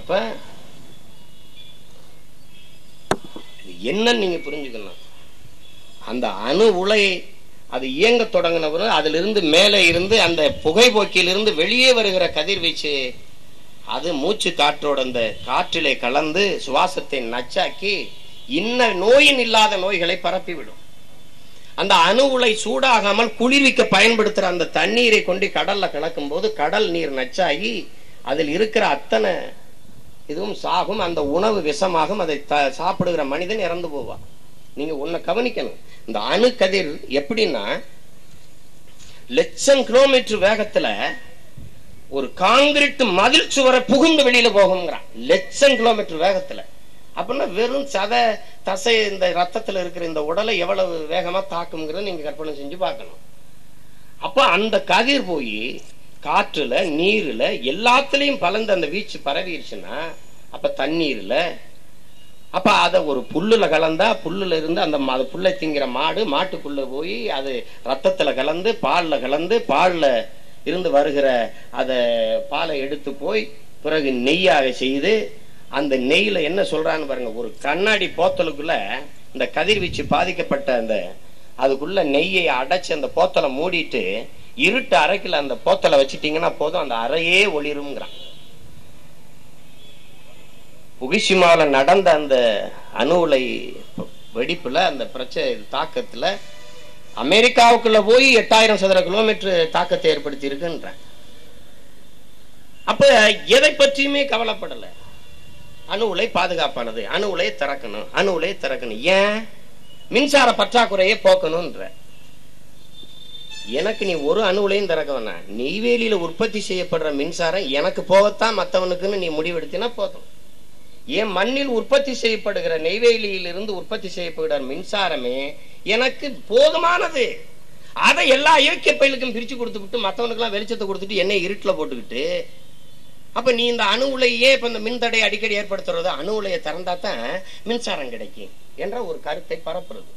அப்ப என்னன்னு நீங்க புரிஞ்சுக்கணும். அந்த அணு உலை அது இயங்க தொடங்கினவரும் அதிலிருந்து மேலே இருந்து அந்த புகைப்போக்கிலிருந்து வெளியே வருகிற கதிர்வீச்சு அது மூச்சு காற்றோட அந்த காற்றிலே கலந்து சுவாசத்தை நச்சாக்கி இன்ன நோயின் இல்லாத நோய்களை பரப்பிவிடும். அந்த அணு உலை சூடாகாமல் குளிர்விக்க பயன்படுத்துற அந்த தண்ணீரை கொண்டு கடல்ல கலக்கும் போது கடல் நீர் நச்சாகி அதில் இருக்கிற அத்தனை இதுவும் சாகும் அந்த உணவு விஷமாகும் அதை சாப்பிடுகிற மனிதன் இறந்து போவான். நீங்க உன்ன கவனிக்கணும். இந்த அணு கதிர் எப்படின்னா லட்சம் கிலோமீட்டர் வேகத்துல ஒரு காங்கிரீட் மதில் சுவரை புகுந்து வெளியில போகுங்கிறான் லட்சம் கிலோமீட்டர் வேகத்துல. அப்படின்னா வெறும் சத தசை இந்த ரத்தத்துல இருக்கிற இந்த உடலை எவ்வளவு வேகமா தாக்குங்கிறத நீங்க கற்பனை செஞ்சு பார்க்கணும். அப்ப அந்த கதிர் போய் காற்றுல நீர்ல எல்லாத்துலயும் பலந்து அந்த வீச்சு பரவிடுச்சுன்னா அப்ப தண்ணீர்ல அப்ப அதை ஒரு புல்லுல கலந்தா புல்லுல இருந்து அந்த அது புல்லை திங்கிற மாடு மாட்டுக்குள்ள போய் அது ரத்தத்துல கலந்து பால்ல கலந்து பால்ல இருந்து வருகிற அத பாலை எடுத்து போய் பிறகு நெய்யாக செய்து அந்த நெய்யில என்ன சொல்றான்னு பாருங்க ஒரு கண்ணாடி போத்தலுக்குள்ள இந்த கதிர்வீச்சு பாதிக்கப்பட்ட அந்த அதுக்குள்ள நெய்யை அடைச்சு அந்த போத்தலை மூடிட்டு இருட்டு அறைக்கில் அந்த போத்தலை வச்சுட்டீங்கன்னா போதும் அந்த அறையே ஒளிருங்கிறான் புகிஷிமால நடந்த அந்த அணு உலை வெடிப்புல அந்த பிரச்சனை தாக்கத்துல அமெரிக்காவுக்குள்ள போய் எட்டாயிரம் சதுர கிலோமீட்டர் தாக்கத்தை ஏற்படுத்தி இருக்குன்ற அப்ப எதை பற்றியுமே கவலைப்படல. அணு உலை பாதுகாப்பானது அணு உலையை திறக்கணும் அணு உலையை திறக்கணும். ஏன்? மின்சார பற்றாக்குறையை போக்கணும்ன்ற. எனக்கு நீ ஒரு அணு உலையும் திறக்க வேணாம். நெய்வேலியில உற்பத்தி செய்யப்படுற மின்சாரம் எனக்கு போகத்தான் மத்தவனுக்குன்னு நீ முடிவெடுத்தினா போதும். என் மண்ணில் உற்பத்தி செய்யப்படுகிற நெய்வேலியிலிருந்து உற்பத்தி செய்யப்படுகிற மின்சாரமே எனக்கு போதுமானது. அதை எல்லா இயற்கை பயிலுக்கும் பிரிச்சு கொடுத்து விட்டு மற்றவனுக்கெல்லாம் வெளிச்சத்தை கொடுத்துட்டு என்னை இருட்டுல போட்டுக்கிட்டு அப்ப நீ இந்த அணு உலையே இப்ப இந்த மின்தடை அடிக்கடி ஏற்படுத்துறது? அணு உலையை திறந்தா தான் மின்சாரம் கிடைக்கும் என்ற ஒரு கருத்தை பரப்புறது.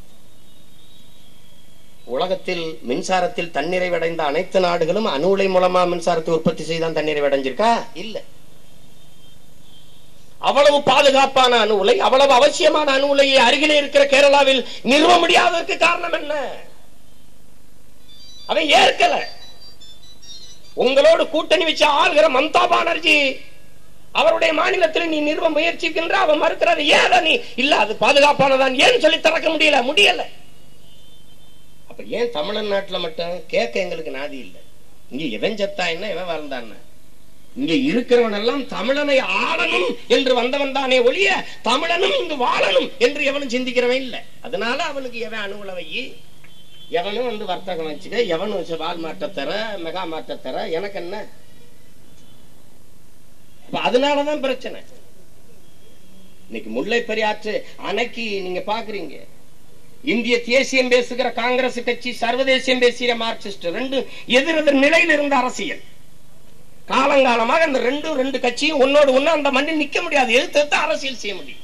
உலகத்தில் மின்சாரத்தில் தன்னிறைவடைந்த அனைத்து நாடுகளும் அணு உலை மூலமா மின்சாரத்தை உற்பத்தி செய்தான் தன்னிறைவடைஞ்சிருக்கா? இல்ல. அவ்வளவு பாதுகாப்பான அணு உலை அவ்வளவு அவசியமான அணு உலையை அருகிலே இருக்கிற கேரளாவில் நிறுவ முடியாததற்கு காரணம் என்ன? அவன் ஏற்கல. உங்களோடு கூட்டணி வச்சு ஆள்கிற மம்தா பானர்ஜி அவருடைய மாநிலத்தில் நீ நிறுவ முயற்சிக்கின்ற அவன் மறுக்கிறார் ஏன் நீ இல்ல அது பாதுகாப்பானதான். ஏன் சொல்லி திறக்க முடியல? முடியல. அப்ப ஏன் தமிழன் நாட்டில் மட்டும் கேட்க எங்களுக்கு நாதி இல்லை? இங்க எவன் செத்தா என்ன எவன் வாழ்ந்தான் இங்க இருக்கிறவன் எல்லாம் தமிழனை ஆளணும் என்று வந்தவன் தானே ஒழிய தமிழனும் இங்கு வாழணும் என்று எவனும் சிந்திக்கிறவன் இல்லை. அதனால அவனுக்கு எவன் அணுகுல வை எவனும் வந்து வர்த்தகம் வச்சுக்க எவனும் வச்சு பால் மாட்ட மெகா மாட்ட எனக்கு என்ன? அதனாலதான் பிரச்சனை. இன்னைக்கு முல்லை பெரியாற்று அணைக்கு நீங்க பாக்குறீங்க. இந்திய தேசியம் பேசுகிற காங்கிரஸ் கட்சி சர்வதேசியம் பேசுகிற மார்க்சிஸ்ட் ரெண்டு எதிரெதிர் நிலையில் இருந்த அரசியல். காலங்காலமாக அந்த ரெண்டு ரெண்டு கட்சியும் ஒன்னோடு ஒன்னு அந்த மண்ணில் நிக்க முடியாது எதிர்த்து அரசியல் செய்ய முடியும்.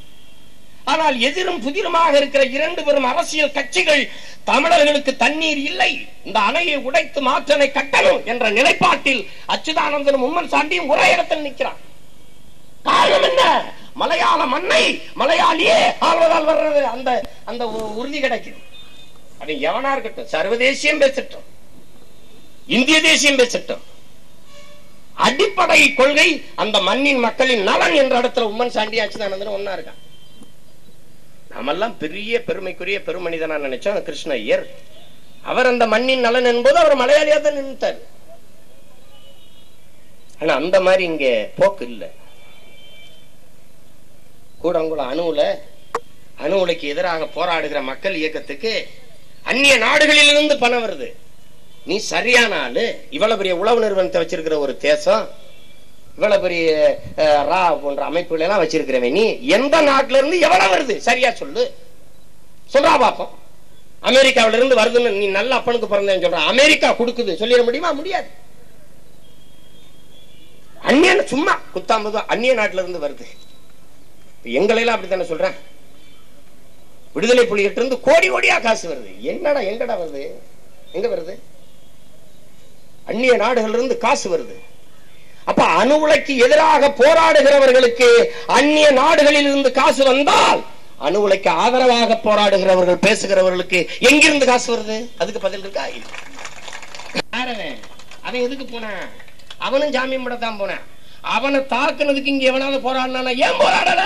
ஆனால் எதிரும் புதிருமாக இருக்கிற இரண்டு பெரும் அரசியல் கட்சிகள் தமிழர்களுக்கு தண்ணீர் இல்லை இந்த அணையை உடைத்து மாற்றனை கட்டணும் என்ற நிலைப்பாட்டில் அச்சுதானந்தனும் உம்மன் சாண்டியும் ஒரே இடத்தில் நிற்கிறான். காரணம் என்ன? மலையாள மண்ணை மலையாளியே ஆள்வதால் வர்றது அந்த அந்த உ- உறுதி கிடைக்குது. அது எவனா இருக்கட்டும் சர்வதேசியம் பேசட்டும் இந்திய தேசியம் பேசட்டும். அடிப்படை கொள்கை அந்த மண்ணின் மக்களின் நலன் என்ற இடத்துல உம்மன் சாண்டி அச்சுதானந்தன் ஒன்னா இருக்கான். நாமெல்லாம் பெரிய பெருமைக்குரிய பெருமனிதனா நினைச்சோம் கிருஷ்ண ஐயர் அவர் அந்த மண்ணின் நலன் என்பது அவர் மலையாளியா தான் நின்றுட்டார் ஆனா அந்த மாதிரி இங்க போக்கு இல்ல. கூடங்குளம் அணுவுல அணு உலைக்கு எதிராக போராடுகிற மக்கள் இயக்கத்துக்கு அந்நிய நாடுகளிலிருந்து பணம் வருது. நீ சரியான ஆளு. இவ்வளவு பெரிய உளவு நிறுவனத்தை வச்சிருக்கிற ஒரு தேசம் இவ்வளவு பெரிய ரா போன்ற அமைப்புகள் எல்லாம் வச்சிருக்கிறவன் நீ எந்த நாட்டுல இருந்து எவ்வளவு வருது? சரியா சொல்லு. சொல்றா பாப்போம். அமெரிக்காவில இருந்து வருதுன்னு நீ நல்ல அப்பனுக்கு பிறந்தேன்னு சொல்ற. அமெரிக்கா கொடுக்குது. சொல்லிட முடியுமா? முடியாது. அந்நிய சும்மா குத்தாம்பது அந்நிய நாட்டில இருந்து வருது. எங்களையெல்லாம் எங்களை சொல்றேன்? விடுதலை புலிகிட்ட இருந்து கோடி கோடியா காசு வருது. என்னடா எங்கடா வருது? எங்க வருது? அந்நிய நாடுகள்ல இருந்து காசு வருது. அப்ப அணு உலைக்கு எதிராக போராடுகிறவர்களுக்கு அந்நிய நாடுகளில் இருந்து காசு வந்தால் அணு உலைக்கு ஆதரவாக போராடுகிறவர்கள் பேசுகிறவர்களுக்கு எங்கிருந்து காசு வருது? அதுக்கு பதில் இருக்கா? அவன் எதுக்கு போனான்? அவனும் ஜாமீன் படத்தான் போனான். அவனை தாக்குனதுக்கு இங்க எவனாவது போராடினா ஏன் போராடல?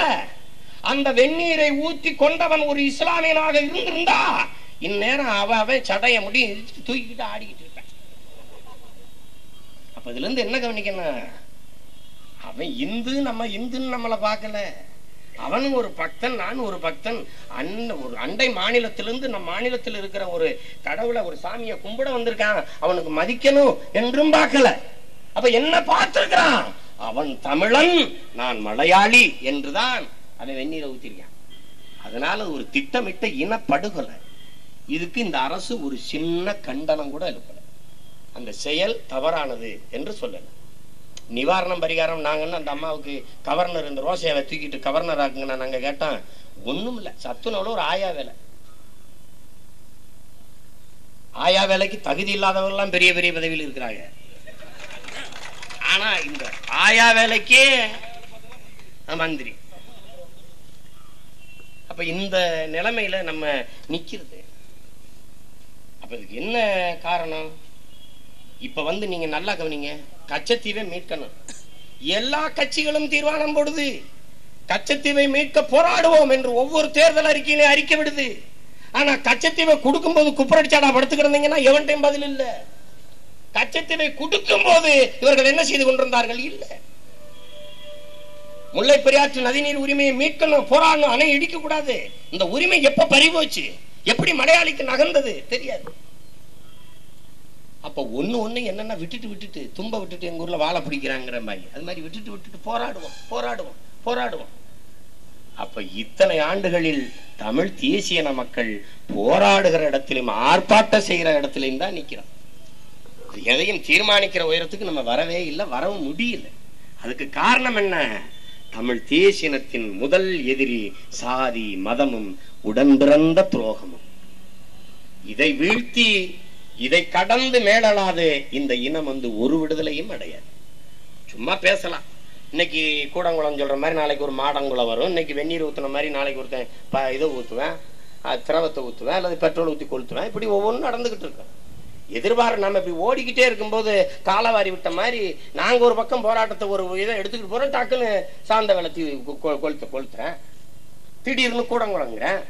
அந்த வெந்நீரை ஊத்தி கொண்டவன் ஒரு இஸ்லாமியனாக இருந்திருந்தா இந்நேரம் அவ அவன் சடைய முடியும் தூக்கிக்கிட்டு ஆடிக்கிட்டு இருப்பான். அப்ப இதுல இருந்து என்ன கவனிக்கணும்? அவன் இந்து நம்ம இந்துன்னு நம்மளை பார்க்கல. அவனும் ஒரு பக்தன் நான் ஒரு பக்தன். அண்ட ஒரு அண்டை மாநிலத்திலிருந்து நம் மாநிலத்தில் இருக்கிற ஒரு கடவுளை ஒரு சாமியை கும்பிட வந்திருக்கான். அவனுக்கு மதிக்கணும் என்றும் பார்க்கல. அப்ப என்ன பார்த்திருக்கிறான்? அவன் தமிழன் நான் மலையாளி என்றுதான் அவன் வெந்நீரை ஊத்திருக்கான் அதனால ஒரு திட்டமிட்ட இனப்படுகொலை. இதுக்கு இந்த அரசு ஒரு சின்ன கண்டனம் கூட எழுப்பல. அந்த செயல் தவறானது என்று சொல்லல. நிவாரணம் பரிகாரம் நாங்கன்னு அந்த அம்மாவுக்கு கவர்னர் இந்த ரோசையாவை தூக்கிட்டு கவர்னர் ஆக்குங்கன்னு நாங்க கேட்டோம். ஒண்ணும் இல்ல சத்துணவுல ஒரு ஆயா வேலை. ஆயா வேலைக்கு தகுதி இல்லாதவர்கள்லாம் பெரிய பெரிய பதவியில் இருக்கிறாங்க. ஆனா இந்த ஆயா வேலைக்கே மந்திரி. அப்ப இந்த நிலைமையில நம்ம நிக்கிறது. அப்ப இதுக்கு என்ன காரணம்? இப்ப வந்து நீங்க நல்லா கவனிங்க. கச்சத்தீவை மீட்கணும். எல்லா கட்சிகளும் தீர்மானம் போடுது. கச்சத்தீவை மீட்க போராடுவோம் என்று ஒவ்வொரு தேர்தல் அறிக்கையிலே அறிக்கை விடுது. ஆனா கச்சத்தீவை கொடுக்கும்போது குப்பரடிச்சாடா படுத்து எவன் எவன்டையும் பதில் இல்ல. கச்சத்தீவை குடுக்கும் போது இவர்கள் என்ன செய்து கொண்டிருந்தார்கள்? இல்ல. முல்லை பெரியாற்று நதிநீர் உரிமையை மீட்கணும் போராடணும் அணை இடிக்க கூடாது இந்த உரிமை எப்ப பறிபோச்சு? எப்படி மலையாளிக்கு நகர்ந்தது? தெரியாது. அப்ப ஒண்ணு ஒண்ணு என்னன்னா விட்டுட்டு விட்டுட்டு தும்ப விட்டுட்டு எங்க ஊர்ல வாழை பிடிக்கிறாங்கிற மாதிரி. அது மாதிரி விட்டுட்டு விட்டுட்டு போராடுவோம் போராடுவோம் போராடுவோம். அப்ப இத்தனை ஆண்டுகளில் தமிழ் தேசியன மக்கள் போராடுகிற இடத்திலும் ஆர்ப்பாட்டம் செய்கிற இடத்திலையும் தான் நிக்கிறோம். எதையும் தீர்மானிக்கிற உயரத்துக்கு நம்ம வரவே இல்லை வரவும் முடியல. அதுக்கு காரணம் என்ன? தமிழ் தேசியனத்தின் முதல் எதிரி சாதி மதமும் உடன்பிறந்த துரோகமும். இதை வீழ்த்தி இதை கடந்து மேலலாது இந்த இனம் வந்து ஒரு விடுதலையும் அடையாது. சும்மா பேசலாம். இன்னைக்கு கூடங்குளம் சொல்ற மாதிரி நாளைக்கு ஒரு மாடங்குளம் வரும். இன்னைக்கு வெந்நீர் ஊத்துன மாதிரி நாளைக்கு ஒருத்தன் இதை ஊத்துவேன் திரவத்தை ஊத்துவேன் அல்லது பெட்ரோல் ஊத்தி கொளுத்துவேன். இப்படி ஒவ்வொன்றும் நடந்துகிட்டு இருக்கேன் எதிர்பார நம்ம இப்படி ஓடிக்கிட்டே இருக்கும்போது காலவாரி விட்ட மாதிரி நாங்க ஒரு பக்கம் போராட்டத்தை ஒரு இதை எடுத்துக்கிட்டு போறோம் டக்குன்னு சாந்த வளர்த்தி கொளுத்த கொளுத்துறேன். திடீர்னு கூடங்குளங்கிறேன்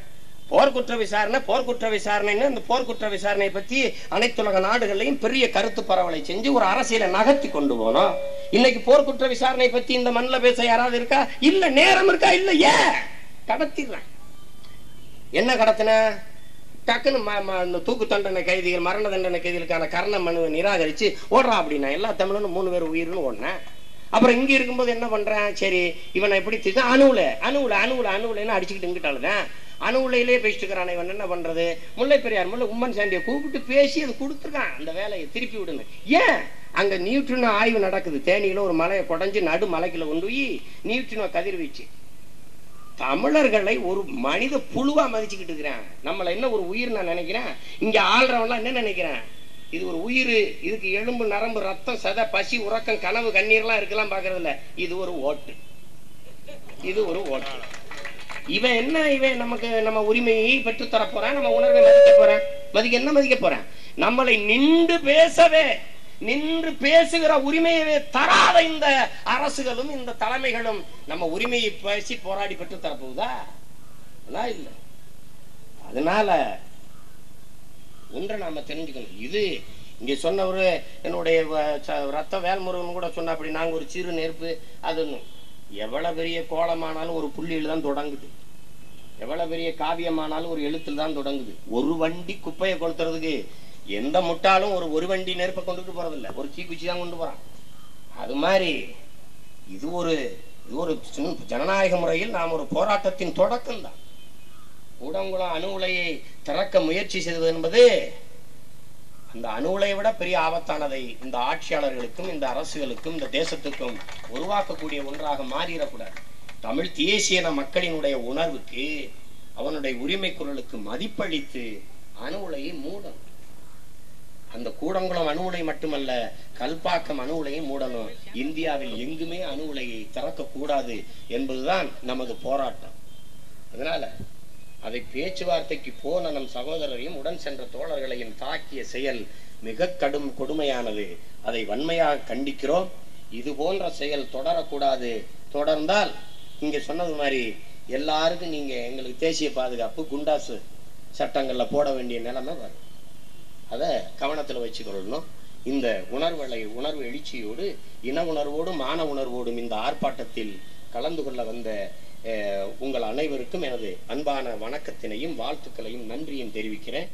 போர்க்குற்ற விசாரணை போர்க்குற்ற விசாரணைன்னு இந்த போர்க்குற்ற விசாரணை பத்தி அனைத்துலக நாடுகள்லையும் பெரிய கருத்து பரவலை செஞ்சு ஒரு அரசியலை நகர்த்தி கொண்டு போனோம். இன்னைக்கு போர்க்குற்ற விசாரணை பத்தி இந்த மண்ணில் பேச யாராவது இருக்கா? இல்ல நேரம் இருக்கா? இல்ல ஏன் கடத்திடுறேன். என்ன கடத்தின? டக்குன்னு இந்த தூக்கு தண்டனை கைதிகள் மரண தண்டனை கைதிகளுக்கான கரண மனுவை நிராகரிச்சு ஓடுறா அப்படின்னா எல்லா தமிழனும் மூணு பேர் உயிர்னு ஓடினேன். அப்புறம் இங்க இருக்கும்போது என்ன பண்றேன்? சரி இவனை எப்படி திட்டு அணுவில் அணுவில் அணுவில் அணுவுலன்னு அடிச்சுக்கிட்டு இங்கிட்டாலுதான் அணுவிலையிலே பேசிட்டுக்கிறான் இவன் என்ன பண்றது? முல்லை பெரியார் முல்லை உம்மன் சாண்டியை கூப்பிட்டு பேசி அது கொடுத்துருக்கான். அந்த வேலையை திருப்பி விடுங்க ஏன்? அங்க நியூட்ரினோ ஆய்வு நடக்குது. தேனியில ஒரு மலையை குடஞ்சி நடு மலைக்குள்ள கொண்டு போய் நியூட்ரினோ கதிர்வீச்சு. தமிழர்களை ஒரு மனித புழுவா மதிச்சுக்கிட்டு இருக்கிறேன். நம்மள என்ன ஒரு உயிர் நான் நினைக்கிறேன்? இங்க ஆள்றவன்லாம் என்ன நினைக்கிறேன்? இது ஒரு உயிர் இதுக்கு எலும்பு நரம்பு ரத்தம் சத பசி உறக்கம் கனவு கண்ணீர்லாம் இருக்கலாம் பாக்குறது இல்ல இது ஒரு ஓட்டு. இது ஒரு ஓட்டு. இவன் என்ன இவன் நமக்கு நம்ம உரிமையை பெற்று தர போறான் நம்ம உணர்வை மதிக்க போறான்? மதிக்க என்ன மதிக்க போறான்? நம்மளை நின்று பேசவே நின்று பேசுகிற உரிமையவே தராத இந்த அரசுகளும் இந்த தலைமைகளும் நம்ம உரிமையை பேசி போராடி பெற்று தரப்போகுதா? இல்ல. அதனால ஒன்றை நாம தெரிஞ்சுக்கணும். இது இங்க சொன்னவரு என்னுடைய ரத்த வேல்முருகன் கூட சொன்ன அப்படி நாங்க ஒரு சிறு நெருப்பு அது எவ்வளவு பெரிய கோலமானாலும் ஒரு புள்ளியில் தான் தொடங்குது. எவ்வளவு பெரிய காவியமானாலும் ஒரு எழுத்தில் தான் தொடங்குது. ஒரு வண்டி குப்பையை கொளுத்துறதுக்கு எந்த முட்டாளும் ஒரு ஒரு வண்டி நெருப்பை கொண்டுட்டு போறதில்ல. ஒரு தீக்குச்சி தான் கொண்டு போறான். அது மாதிரி இது ஒரு இது ஒரு ஜனநாயக முறையில் நாம் ஒரு போராட்டத்தின் தொடக்கம் தான். கூடங்குளம் அணு உலையை திறக்க முயற்சி செய்வது என்பது அந்த அணு உலையை விட பெரிய ஆபத்தானதை இந்த ஆட்சியாளர்களுக்கும் இந்த அரசுகளுக்கும் இந்த தேசத்துக்கும் உருவாக்கக்கூடிய ஒன்றாக மாறிடக்கூடாது. தமிழ் தேசியன மக்களினுடைய உணர்வுக்கு அவனுடைய உரிமை குரலுக்கு மதிப்பளித்து அணு உலையை மூடணும். அந்த கூடங்குளம் அணு உலை மட்டுமல்ல கல்பாக்கம் அணு உலையும் மூடணும். இந்தியாவில் எங்குமே அணு உலையை திறக்க கூடாது என்பதுதான் நமது போராட்டம். அதனால அதை பேச்சுவார்த்தைக்கு போன நம் சகோதரரையும் உடன் சென்ற தோழர்களையும் தாக்கிய செயல் மிக கடும் கொடுமையானது. அதை வன்மையாக கண்டிக்கிறோம். இது போன்ற செயல் தொடரக்கூடாது. தொடர்ந்தால் இங்க சொன்னது மாதிரி எல்லாருக்கும் நீங்க எங்களுக்கு தேசிய பாதுகாப்பு குண்டாசு சட்டங்கள்ல போட வேண்டிய நிலைமை வரும். அதை கவனத்துல வச்சுக்கொள்ளணும். இந்த உணர்வலை உணர்வு எழுச்சியோடு இன உணர்வோடும் மான உணர்வோடும் இந்த ஆர்ப்பாட்டத்தில் கலந்து கொள்ள வந்த அஹ், உங்கள் அனைவருக்கும் எனது அன்பான வணக்கத்தினையும் வாழ்த்துக்களையும் நன்றியும் தெரிவிக்கிறேன்.